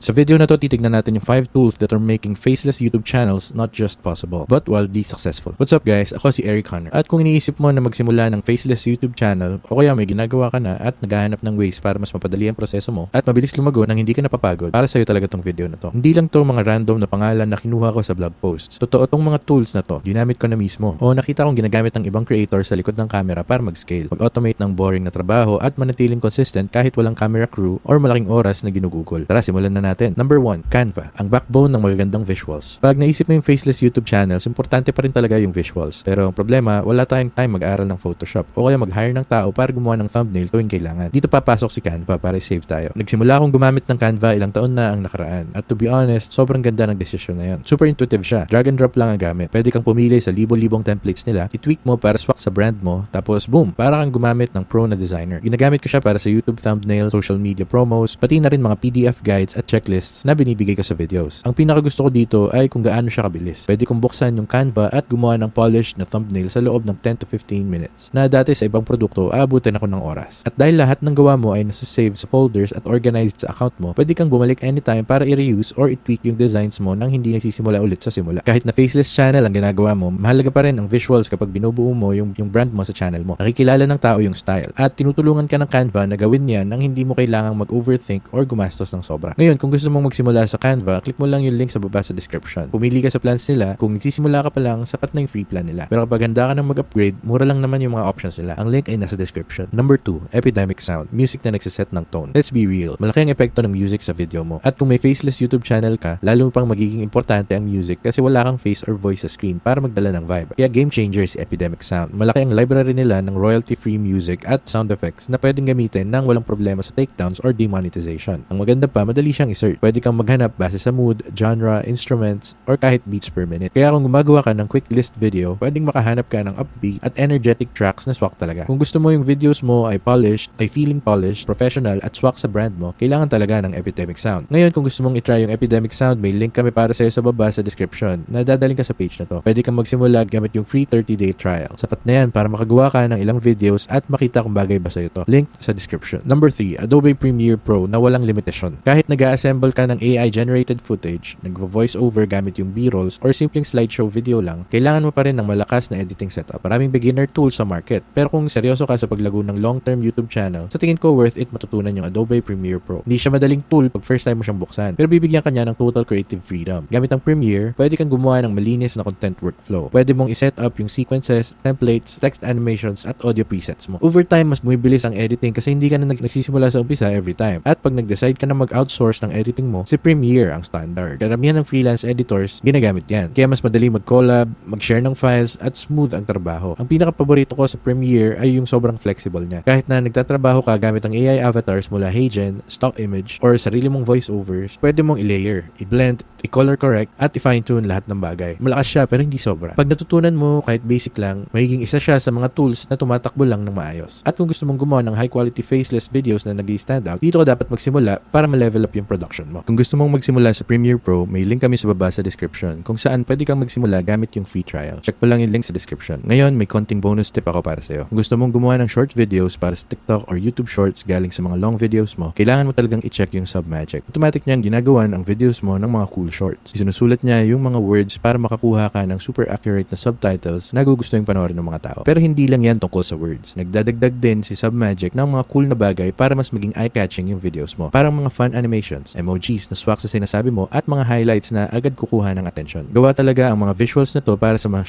Sa video na to, titignan natin yung 5 tools that are making faceless YouTube channels not just possible, but wildly successful. What's up guys? Ako si Eric Hunter. At kung iniisip mo na magsimula ng faceless YouTube channel, o kaya may ginagawa ka na at naghahanap ng ways para mas mapadali ang proseso mo at mabilis lumago nang hindi ka napapagod, para sa'yo talaga tong video na to. Hindi lang to mga random na pangalan na kinuha ko sa blog posts. Totoo tong mga tools na to, ginamit ko na mismo. O nakita kong ginagamit ng ibang creator sa likod ng camera para mag-scale, mag-automate ng boring na trabaho at manatiling consistent kahit walang camera crew or malaking oras na ginugugol. Tara, simulan na natin. Number 1, Canva, ang backbone ng magagandang visuals. Pag naisip mo yung faceless YouTube channels, importante pa rin talaga yung visuals. Pero ang problema, wala tayong time mag-aral ng Photoshop o kaya mag-hire ng tao para gumawa ng thumbnail tuwing kailangan. Dito papasok si Canva para save tayo. Nagsimula akong gumamit ng Canva ilang taon na ang nakaraan. At to be honest, sobrang ganda ng desisyon na yun. Super intuitive siya. Drag and drop lang ang gamit. Pwede kang pumili sa libo-libong templates nila, i-tweak mo para swak sa brand mo, tapos boom, para kang gumamit ng pro na designer. Ginagamit ko siya para sa YouTube thumbnail, social media promos, pati na rin mga PDF guides at checklists na binibigay ko sa videos. Ang pinaka gusto ko dito ay kung gaano siya kabilis. Pwede kong buksan yung Canva at gumawa ng polished na thumbnail sa loob ng 10 to 15 minutes na dati sa ibang produkto aabutin ako ng oras. At dahil lahat ng gawa mo ay nasa-save sa folders at organized sa account mo, pwede kang bumalik anytime para i-reuse or i-tweak yung designs mo nang hindi nagsisimula ulit sa simula. Kahit na faceless channel ang ginagawa mo, mahalaga pa rin ang visuals kapag binubuo mo yung, yung brand mo sa channel mo. Nakikilala ng tao yung style at tinutulungan ka ng Canva na gawin yan nang hindi mo kailangang mag-overthink or gumastos ng sobra. Ngayon, kung gusto mong magsimula sa Canva, click mo lang yung link sa baba sa description. Pumili ka sa plans nila. Kung nagsisimula ka pa lang, sapat na yung free plan nila. Pero kapag handa ka ng mag-upgrade, mura lang naman yung mga options nila. Ang link ay nasa description. Number 2, Epidemic Sound. Music na nagsiset ng tone. Let's be real. Malaki ang epekto ng music sa video mo. At kung may faceless YouTube channel ka, lalo pang magiging importante ang music kasi wala kang face or voice sa screen para magdala ng vibe. Kaya game changer si Epidemic Sound. Malaki ang library nila ng royalty-free music at sound effects na pwedeng gamitin nang walang problema sa takedowns or demonetization. Ang maganda pa, madali siyang i-search. Pwede kang maghanap base sa mood, genre, instruments, or kahit beats per minute. Kaya kung gumagawa ka ng quick list video, pwedeng makahanap ka ng upbeat at energetic tracks na swak talaga. Kung gusto mo yung videos mo ay polished, ay feeling polished, professional at swak sa brand mo, kailangan talaga ng Epidemic Sound. Ngayon, kung gusto mong i-try yung Epidemic Sound, may link kami para sa'yo sa baba sa description na dadaling ka sa page na to. Pwede kang magsimula gamit yung free 30-day trial. Sapat na yan para makagawa ka ng ilang videos at makita kung bagay ba sa'yo to. Link sa description. Number 3, Adobe Premiere Pro na walang limitasyon. Kahit nag-assemble ka ng AI-generated footage, nag-voice over gamit yung B-rolls, or simpleng slideshow video lang, kailangan mo pa rin ng malakas na editing setup. Maraming beginner tools sa market. Pero kung seryoso ka sa paglago ng long-term YouTube channel, sa tingin ko worth it matutunan yung Adobe Premiere Pro. Hindi siya madaling tool pag first time mo siyang buksan, pero bibigyan ka niya ng total creative freedom. Gamit ang Premiere, pwede kang gumawa ng malinis na content workflow. Pwede mong iset up yung sequences, templates, text animations, at audio presets mo. Over time, mas bumibilis ang editing kasi hindi ka na nag- nagsisimula sa umpisa every time. At pag nag-decide ka na mag-outsource ng editing mo, si Premiere ang standard. Karamihan ng freelance editors, ginagamit yan. Kaya mas madali mag-collab, mag-share ng files, at smooth ang trabaho. Ang pinaka-paborito ko sa Premiere ay yung sobrang flexible niya. Kahit na nagtatrabaho ka gamit ang AI avatars mula HeyGen, stock image, or sarili mong voiceovers, pwede mong i-layer, i-blend, i-color correct, at i-fine-tune lahat ng bagay. Malakas siya pero hindi sobra. Pag natutunan mo kahit basic lang, magiging isa siya sa mga tools na tumatakbo lang ng maayos. At kung gusto mong gumawa ng high-quality faceless videos na nag stand out, dito ka dapat magsimula para ma-level up yung production mo. Kung gusto mong magsimula sa Premiere Pro, may link kami sa baba sa description kung saan pwede kang magsimula gamit yung free trial. Check mo lang yung link sa description. Ngayon, may konting bonus tip ako para sa'yo. Kung gusto mong gumawa ng short videos para sa TikTok or YouTube Shorts galing sa mga long videos mo, kailangan mo talagang i-check yung Submagic. Automatic niyang ginagawan ang videos mo ng mga cool shorts. Isinusulat niya yung mga words para makakuha ka ng super accurate na subtitles na gugustuhin panoorin ng mga tao. Pero hindi lang yan tungkol sa words. Nagdadagdag din si Submagic ng mga cool na bagay para mas maging eye-catching yung videos mo. Parang mga fun animations, emojis na swak sa sinasabi mo at mga highlights na agad kukuha ng attention. Gawa talaga ang mga visuals na to para sa mga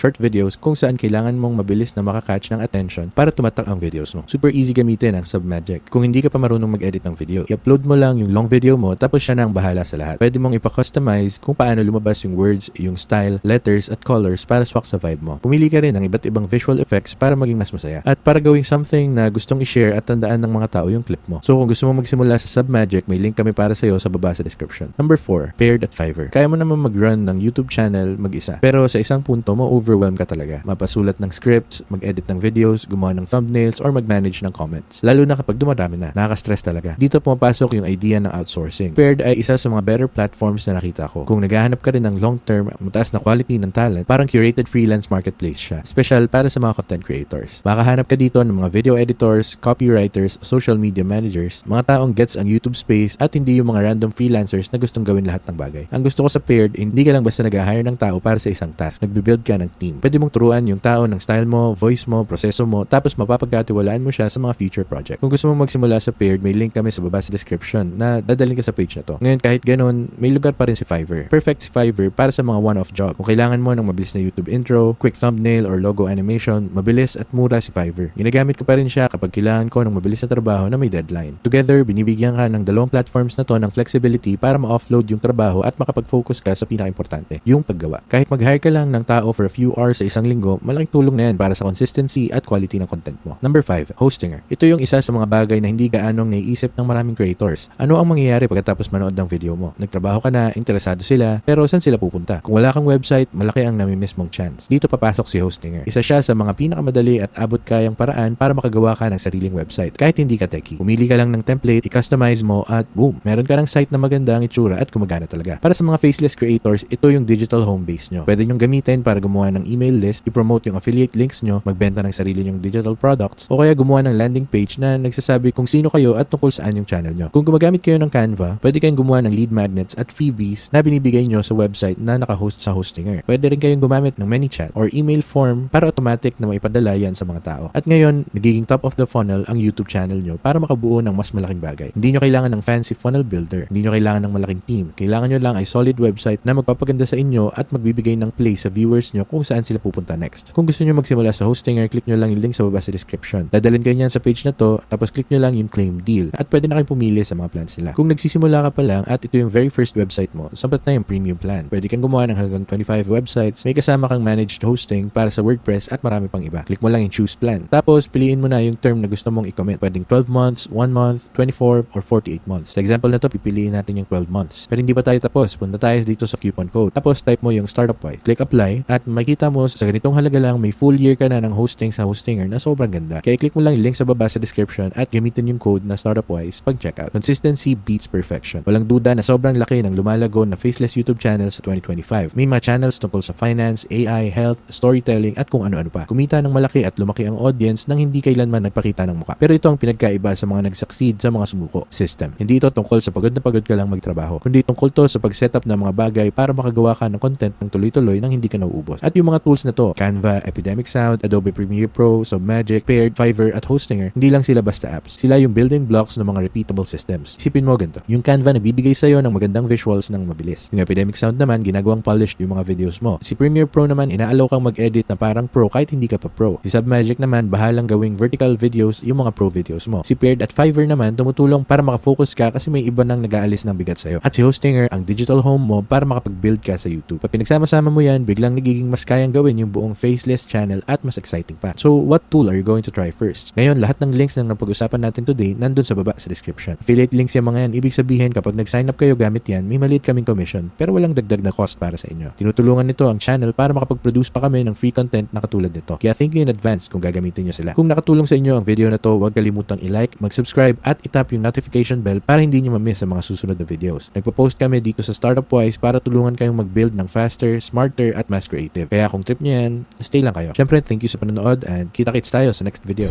short videos kung saan kailangan mong mabilis na makakatch ng attention para tumatak ang videos mo. Super easy gamitin ang Submagic. Kung hindi ka pa marunong mag-edit ng video, i-upload mo lang yung long video mo tapos siya na ang bahala sa lahat. Pwede mong ipa-customize kung paano lumabas yung words, yung style, letters at colors para swak sa vibe mo. Pumili ka rin ng iba't ibang visual effects para maging mas masaya at para gawing something na gustong i-share at tandaan ng mga tao yung clip mo. So kung gusto mo magsimula sa Submagic, may link kami para sa'yo sa baba sa description. Number 4, Paired at Fiverr. Kaya mo naman mag-run ng YouTube channel mag-isa. Pero sa isang punto mo over ma-overwhelm ka talaga. Mapasulat ng scripts, mag-edit ng videos, gumawa ng thumbnails, or mag-manage ng comments. Lalo na kapag dumarami na, nakaka-stress talaga. Dito pumapasok yung idea ng outsourcing. Paired ay isa sa mga better platforms na nakita ko. Kung naghahanap ka rin ng long-term, mataas na quality ng talent, parang curated freelance marketplace siya. Special para sa mga content creators. Makahanap ka dito ng mga video editors, copywriters, social media managers, mga taong gets ang YouTube space at hindi yung mga random freelancers na gustong gawin lahat ng bagay. Ang gusto ko sa Paired, hindi ka lang basta nag-hire ng tao para sa isang task. Nagbe-build ka ng team. Pwede mong turuan yung tao ng style mo, voice mo, proseso mo, tapos mapapagkatiwalaan mo siya sa mga future project. Kung gusto mong magsimula sa Paired, may link kami sa baba sa description na dadalhin ka sa page na to. Ngayon kahit ganun, may lugar pa rin si Fiverr. Perfect si Fiverr para sa mga one-off job. Kung kailangan mo ng mabilis na YouTube intro, quick thumbnail or logo animation, mabilis at mura si Fiverr. Ginagamit ko pa rin siya kapag kailangan ko ng mabilis na trabaho na may deadline. Together, binibigyan ka ng dalawang platforms na to ng flexibility para ma-offload yung trabaho at makapag-focus ka sa pinaka-importante, yung paggawa. Kahit mag-hire ka lang ng tao for a few hours sa isang linggo, malaking tulong na yan para sa consistency at quality ng content mo. Number 5, Hostinger. Ito yung isa sa mga bagay na hindi gaanong naiisip ng maraming creators. Ano ang mangyayari pagkatapos manood ng video mo? Nagtrabaho ka na, interesado sila, pero saan sila pupunta? Kung wala kang website, malaki ang namimiss mong chance. Dito papasok si Hostinger. Isa siya sa mga pinakamadali at abot kayang paraan para makagawa ka ng sariling website. Kahit hindi ka techie. Pumili ka lang ng template, i-customize mo at boom, meron ka ng site na maganda ang itsura at gumagana talaga. Para sa mga faceless creators, ito yung digital home base nyo. Pwede nyong gamitin para gumawa ng email list, i-promote yung affiliate links nyo, magbenta ng sarili nyong digital products, o kaya gumawa ng landing page na nagsasabi kung sino kayo at tungkol saan yung channel nyo. Kung gumagamit kayo ng Canva, pwede kayong gumawa ng lead magnets at freebies na binibigay nyo sa website na naka-host sa Hostinger. Pwede rin kayong gumamit ng ManyChat or email form para automatic na maipadala yan sa mga tao. At ngayon, nagiging top of the funnel ang YouTube channel nyo para makabuo ng mas malaking bagay. Hindi nyo kailangan ng fancy funnel builder. Hindi nyo kailangan ng malaking team. Kailangan nyo lang ay solid website na magpapaganda sa inyo at magbibigay ng play sa viewers nyo kung saan sila pupunta next. Kung gusto nyo magsimula sa Hostinger, click nyo lang yung link sa baba sa description. Dadalhin kayo niyan sa page na to, tapos click nyo lang yung claim deal. At pwede na kayong pumili sa mga plans nila. Kung nagsisimula ka pa lang at ito yung very first website mo, sapat na yung premium plan. Pwede kang gumawa ng hanggang 25 websites, may kasama kang managed hosting para sa WordPress at marami pang iba. Click mo lang yung choose plan. Tapos, piliin mo na yung term na gusto mong i-commit. Pwedeng 12 months, 1 month, 24, or 48 months. Sa example na to, pipiliin natin yung 12 months. Pero hindi pa tayo tapos. Punta tayo dito sa coupon code. Tapos, type mo yung startup wise. Click apply at makita mo sa ganitong halaga lang may full year ka na ng hosting sa Hostinger na sobrang ganda. Kaya click mo lang yung link sa baba sa description at gamitin yung code na startup wise pag checkout. Consistency beats perfection. Walang duda na sobrang laki ng lumalago na faceless YouTube channel sa 2025. May mga channels tungkol sa finance, AI, health, storytelling at kung ano-ano pa. Kumita ng malaki at lumaki ang audience nang hindi kailanman nagpakita ng muka. Pero ito ang pinagkaiba sa mga nagsucceed sa mga sumuko. System. Hindi ito tungkol sa pagod na pagod ka lang magtrabaho, kundi tungkol to sa pag-setup ng mga bagay para makagawa ka ng content ng tuloy-tuloy nang hindi ka nauubos. At yung mga tools na to, Canva, Epidemic Sound, Adobe Premiere Pro, Submagic, Paired, Fiverr at Hostinger, hindi lang sila basta apps. Sila yung building blocks ng mga repeatable systems. Isipin mo ganito. Yung Canva nagbibigay sa'yo ng magandang visuals ng mabilis. Yung Epidemic Sound naman, ginagawang polished yung mga videos mo. Si Premiere Pro naman, inaalaw kang mag-edit na parang pro kahit hindi ka pa pro. Si Submagic naman, bahalang gawing vertical videos yung mga pro videos mo. Si Paired at Fiverr naman, tumutulong para makafocus ka kasi may iba nang nag-aalis ng bigat sa'yo. At si Hostinger, ang digital home mo para makapag-build ka sa YouTube. Pag pinagsama-sama mo yan, biglang nagiging mas kayang gawin yung buong faceless channel at mas exciting pa. So, what tool are you going to try first? Ngayon, lahat ng links na napag-usapan natin today, nandun sa baba sa description. Affiliate links yung mga yan. Ibig sabihin, kapag nag-sign up kayo gamit yan, may maliit kaming commission, pero walang dagdag na cost para sa inyo. Tinutulungan nito ang channel para makapag-produce pa kami ng free content na katulad nito. Kaya thank you in advance kung gagamitin nyo sila. Kung nakatulong sa inyo ang video na to, huwag kalimutang i-like, mag-subscribe at itap yung notification bell para hindi nyo ma-miss ang mga susunod na videos. Nagpo-post kami dito sa Startup Wise para tulungan kayong mag-build ng faster, smarter at mas creative. Kaya kung trip nyo yan, stay lang kayo. Siyempre, thank you sa panonood and kita-kits tayo sa next video.